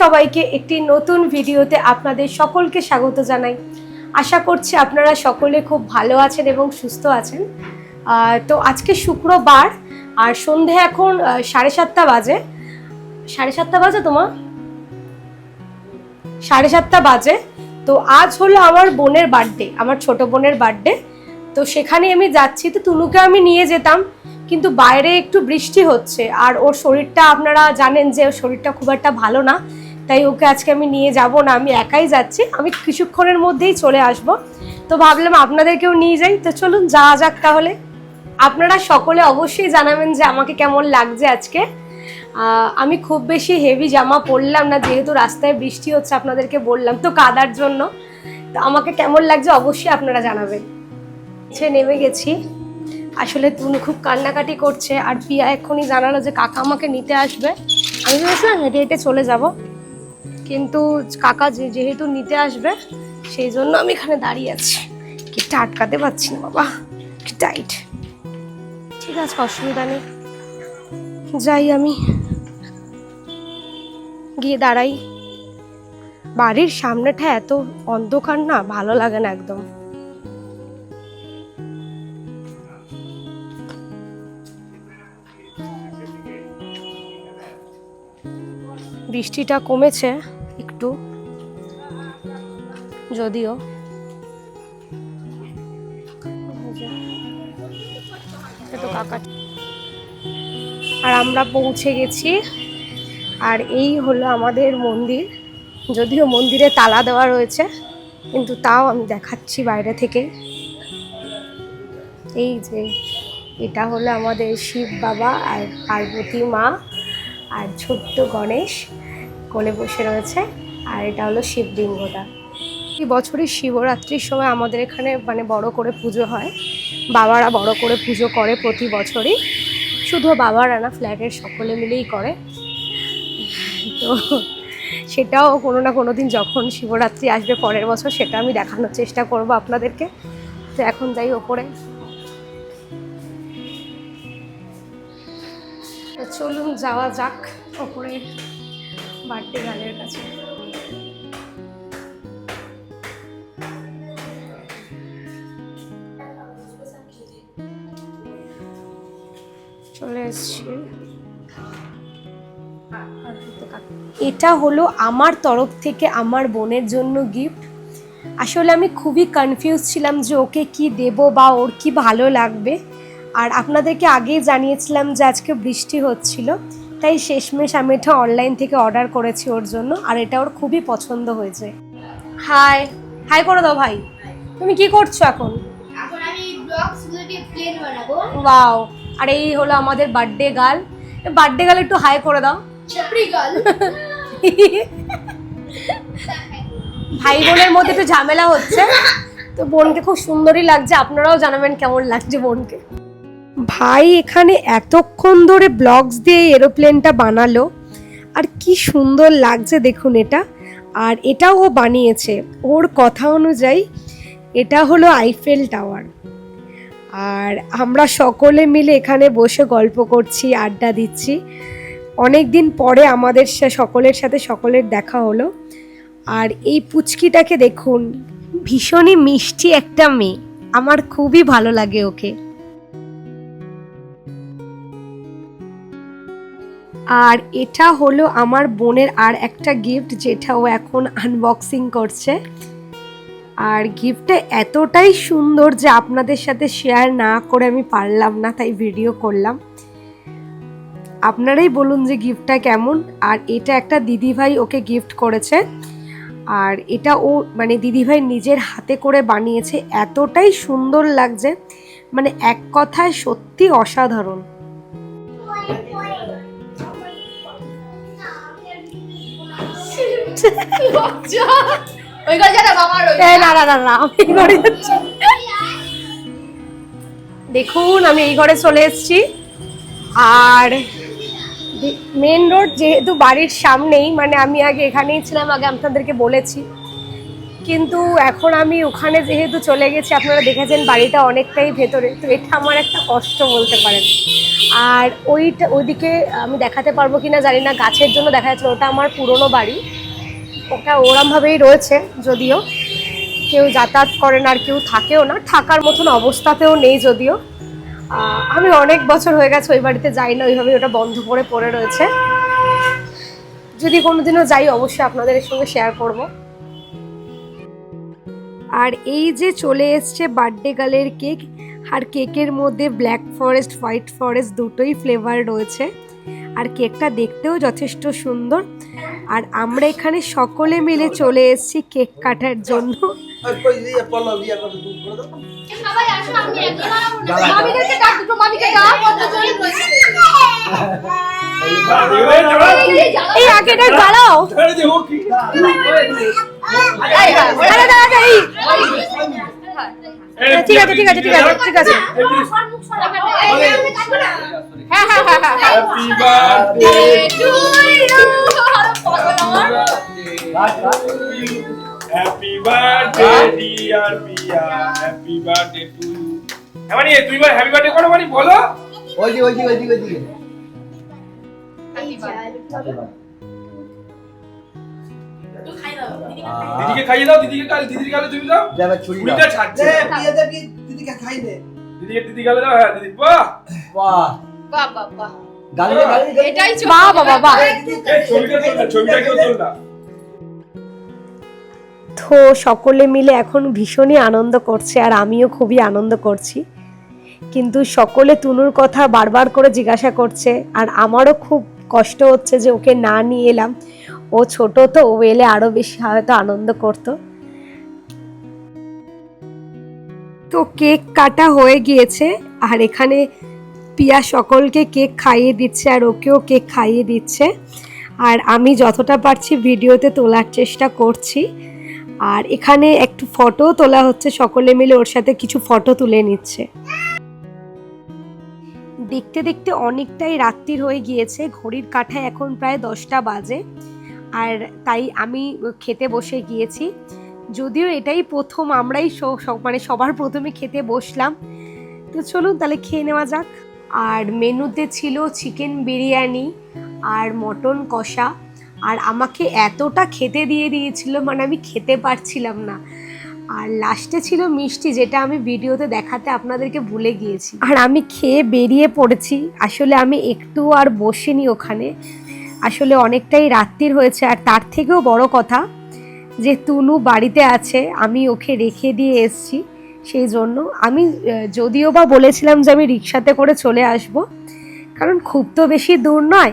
সবাইকে, একটি নতুন ভিডিওতে আপনাদের সকলকে স্বাগত জানাই। আশা করছি আপনারা সকলে খুব ভালো আছেন এবং সুস্থ আছেন। তো আজকে শুক্রবার, আর সন্ধে এখন সাড়ে সাতটা বাজে। সাড়ে সাতটা বাজে তোমার সাড়ে সাতটা বাজে। তো আজ হলো আমার বোনের বার্থডে, আমার ছোট বোনের বার্থডে। তো সেখানে আমি যাচ্ছি, তো তুনুকে আমি নিয়ে যেতাম। কিন্তু বাইরে একটু বৃষ্টি হচ্ছে। আর ওর শরীরটা আপনারা জানেন যে ওর শরীরটা খুব একটা ভালো না। তাই ওকে আজকে আমি নিয়ে যাব না, আমি একাই যাচ্ছি। আমি কিছুক্ষণের মধ্যেই চলে আসব। তো ভাবলাম আপনাদেরকেও নিয়ে যাই। তো চলুন, যাওয়া যাক তাহলে। আপনারা সকলে অবশ্যই জানাবেন যে আমাকে কেমন লাগছে আজকে। আমি খুব বেশি হেভি জামা পরলাম না, যেহেতু রাস্তায় বৃষ্টি হচ্ছে আপনাদেরকে বললাম তো কাদার জন্য। তো আমাকে কেমন লাগছে অবশ্যই আপনারা জানাবেন। সে নেমে গেছি। আসলে তুমি খুব কান্নাকাটি করছে আর পিয়া এক্ষুনি জানালো যে কাকা আমাকে নিতে আসবে। আমি ভেবেছিলাম হেঁটে হেঁটে চলে যাব, কিন্তু কাকা যেহেতু নিতে আসবে, সেই জন্য আমি এখানে দাঁড়িয়ে আছি। কিটা আটকাতে পারছি না বাবা টাইট ঠিক আছে, অসুবিধা নেই। যাই আমি গিয়ে দাঁড়াই। বাড়ির সামনেটা এত অন্ধকার না, ভালো লাগে না একদম। বৃষ্টিটা কমেছে একটু, যদিও। কাকা। আর আমরা পৌঁছে গেছি, আর এই হলো আমাদের মন্দির। যদিও মন্দিরে তালা দেওয়া রয়েছে, কিন্তু তাও আমি দেখাচ্ছি বাইরে থেকে। এই যে, এটা হলো আমাদের শিব বাবা আর পার্বতী মা আর ছোট্ট গণেশ। কোলে বসে রয়েছে আর এটা হলো শিবলিঙ্গটা এই বছরই শিবরাত্রির সময় আমাদের এখানে মানে বড় করে পুজো হয়। বাবারা বড় করে পুজো করে প্রতি বছরই। শুধু বাবারা না, ফ্ল্যাটের সকলে মিলেই করে। তো সেটাও কোনো না কোনো দিন যখন শিবরাত্রি আসবে পরের বছর, সেটা আমি দেখানোর চেষ্টা করব আপনাদেরকে। তো এখন যাই ওপরে। চলুন যাওয়া যাক ওপরে। বার্থডে গানের কাছে। চলে এসছি। এটা হলো আমার তরফ থেকে আমার বোনের জন্য গিফট আসলে আমি খুবই কনফিউজ ছিলাম যে ওকে কি দেব বা ওর কি ভালো লাগবে। আর আপনাদেরকে আগেই জানিয়েছিলাম যে আজকে বৃষ্টি হচ্ছিল। তাই শেষমেশ আমি এটা অনলাইন থেকে অর্ডার করেছি ওর জন্য আর এটা ওর খুবই পছন্দ হয়েছে। হাই হাই করে দাও ভাই। তুমি কি করছ এখন? এখন আমি ব্লগস গুলোকে প্লেন বানাবো। ওয়াও আর এই হলো আমাদের বার্থডে গার্ল বার্থডে গার্ল একটু হাই করে দাও। চাপড়ি গাল ভাই বোনের মধ্যে একটু ঝামেলা হচ্ছে তো বোনকে খুব সুন্দরই লাগছে আপনারাও জানাবেন কেমন লাগছে বোনকে। ভাই এখানে এতক্ষণ ধরে ব্লগস দিয়ে এরোপ্লেনটা বানালো। আর কি সুন্দর লাগছে দেখুন এটা। আর এটাও ও বানিয়েছে। ওর কথা অনুযায়ী এটা হলো আইফেল টাওয়ার আর আমরা সকলে মিলে এখানে বসে গল্প করছি, আড্ডা দিচ্ছি। অনেক দিন পরে আমাদের সকলের সাথে সকলের দেখা হলো। আর এই পুচকিটাকে দেখুন, ভীষণই মিষ্টি একটা মেয়ে। আমার খুবই ভালো লাগে ওকে। আর এটা হলো আমার বোনের আর একটা গিফট যেটা ও এখন আনবক্সিং করছে। আর গিফটটা এতটাই সুন্দর যে আপনাদের সাথে শেয়ার না করে আমি পারলাম না, তাই ভিডিও করলাম। আপনারাই বলুন যে গিফটটা কেমন। আর এটা একটা দিদিভাই ওকে গিফট করেছে। আর এটা ও মানে দিদিভাই নিজের হাতে করে বানিয়েছে। এতটাই সুন্দর লাগছে। মানে এক কথায় সত্যি অসাধারণ। ওই ওই না না না না আমি ঘরে যাচ্ছি। দেখুন আমি এই ঘরে চলে এসেছি। আর মেন রোড যেহেতু বাড়ির সামনেই মানে আমি আগে এখানেই ছিলাম আগে আপনাদেরকে বলেছি। কিন্তু এখন আমি ওখানে যেহেতু চলে গেছি আপনারা দেখেছেন বাড়িটা অনেকটাই ভেতরে। তো এটা আমার একটা কষ্ট বলতে পারেন। আর ওইটা ওইদিকে আমি দেখাতে পারব কিনা জানি না গাছের জন্য দেখা যাচ্ছে ওটা আমার পুরনো বাড়ি। ওটা ওরমভাবেই রয়েছে, যদিও। কেউ যাতায়াত করে না আর কেউ থাকেও না। থাকার মতন অবস্থাতেও নেই যদিও। আমি অনেক বছর হয়ে গেছে ওই বাড়িতে যাই না, ওইভাবে ওটা বন্ধ করে পড়ে রয়েছে। যদি কোনোদিনও যাই, অবশ্যই আপনাদের সঙ্গে শেয়ার করব। আর এই যে চলে এসছে বার্থডে গার্লের কেক আর কেকের মধ্যে ব্ল্যাক ফরেস্ট হোয়াইট ফরেস্ট দুটোই ফ্লেভার রয়েছে। আর কেকটা দেখতেও যথেষ্ট সুন্দর। আর আমরা এখানে সকলে মিলে চলে এসেছি কেক কাটার জন্য। এই এই। ঠিক আছে ঠিক আছে ঠিক আছে ঠিক আছে। হ্যাঁ হ্যাঁ হ্যাঁ হ্যাঁ। হ্যাঁ মানে হ্যাপি বার্থডে করো মানে বলো। দিদিকে খাইয়ে দাও দিদিকে কাল দিদির গালে তুমি দাও। ছাড়ছে। দিদিকে দিদি গালে দাও হ্যাঁ দিদি বাহ। বাহ। বাহ বাহ বাহ। গালি দে, এটাই চোখ। বাহ বাবা বাহ ছবিটা ছবিটা কেউ তোল না। তো সকলে মিলে এখন ভীষণই আনন্দ করছে আর আমিও খুবই আনন্দ করছি। কিন্তু সকলে তুনুর কথা বারবার করে জিজ্ঞাসা করছে আর আমারও খুব কষ্ট হচ্ছে যে ওকে না নিয়ে এলাম। ও ছোট তো, ও এলে আরও বেশি হয়তো আনন্দ করতো। তো কেক কাটা হয়ে গিয়েছে আর এখানে পিয়া সকলকে কেক খাইয়ে দিচ্ছে আর ওকেও কেক খাইয়ে দিচ্ছে। আর আমি যতটা পারছি ভিডিওতে তোলার চেষ্টা করছি। আর এখানে একটু ফটো তোলা হচ্ছে, সকলে মিলে ওর সাথে কিছু ফটো তুলে নিচ্ছে। দেখতে দেখতে অনেকটাই রাত্রির হয়ে গিয়েছে, ঘড়ির কাঁঠায় এখন প্রায় দশটা বাজে, আর তাই আমি খেতে বসে গিয়েছি। যদিও এটাই প্রথম, আমরাই মানে সবার প্রথমে খেতে বসলাম। তো চলুন তাহলে খেয়ে নেওয়া যাক। আর মেনুতে ছিল চিকেন বিরিয়ানি আর মটন কষা। আর আমাকে এতটা খেতে দিয়ে দিয়েছিল মানে আমি খেতে পারছিলাম না। আর লাস্টে ছিল মিষ্টি, যেটা আমি ভিডিওতে দেখাতে আপনাদেরকে ভুলে গিয়েছি। আর আমি খেয়ে বেরিয়ে পড়েছি। আসলে আমি একটু আর বসিনি ওখানে। আসলে অনেকটাই রাত্রির হয়েছে। আর তার থেকেও বড় কথা যে, তুনু বাড়িতে আছে, আমি ওকে রেখে দিয়ে এসছি। সেই জন্য আমি যদিও বা বলেছিলাম যে আমি রিক্সাতে করে চলে আসব, কারণ খুব তো বেশি দূর নয়।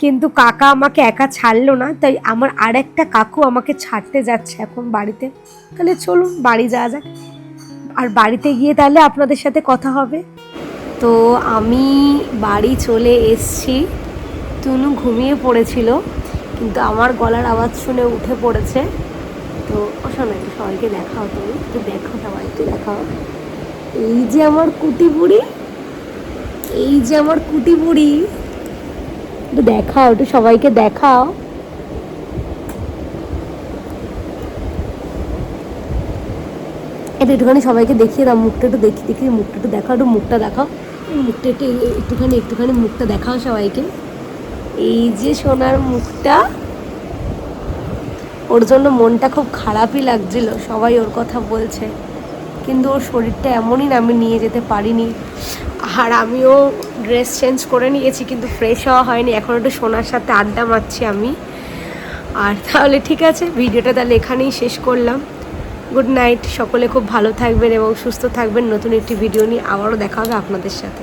কিন্তু কাকা আমাকে একা ছাড়লো না, তাই আমার আর একটা কাকু আমাকে ছাড়তে যাচ্ছে এখন বাড়িতে। তাহলে চলুন, বাড়ি যাওয়া যাক। আর বাড়িতে গিয়ে তাহলে আপনাদের সাথে কথা হবে। তো আমি বাড়ি চলে এসছি। তুনু ঘুমিয়ে পড়েছিল, কিন্তু আমার গলার আওয়াজ শুনে উঠে পড়েছে। তো শোনো, একটু সবাইকে দেখাও তুমি, একটু দেখো সবাইকে দেখাও। এই যে আমার কুটি বুড়ি এই যে আমার কুটি বুড়ি একটু দেখাও, একটু সবাইকে দেখাও। এটা একটুখানি সবাইকে দেখিয়ে দাও, মুখটা একটু দেখি দেখি, মুখটা একটু দেখাও, একটু মুখটা দেখাও। মুখটা একটু, একটুখানি একটুখানি মুখটা দেখাও সবাইকে। এই যে সোনার মুখটা, ওর জন্য মনটা খুব খারাপই লাগছিল, সবাই ওর কথা বলছে। কিন্তু ওর শরীরটা এমনই না, আমি নিয়ে যেতে পারিনি। আর আমিও ড্রেস চেঞ্জ করে নিয়েছি, কিন্তু ফ্রেশ হওয়া হয়নি। এখন একটু সোনার সাথে আড্ডা মারছি আমি। আর তাহলে ঠিক আছে, ভিডিওটা তাহলে এখানেই শেষ করলাম। গুড নাইট সকলে খুব ভালো থাকবেন এবং সুস্থ থাকবেন। নতুন একটি ভিডিও নিয়ে আবারও দেখা হবে আপনাদের সাথে।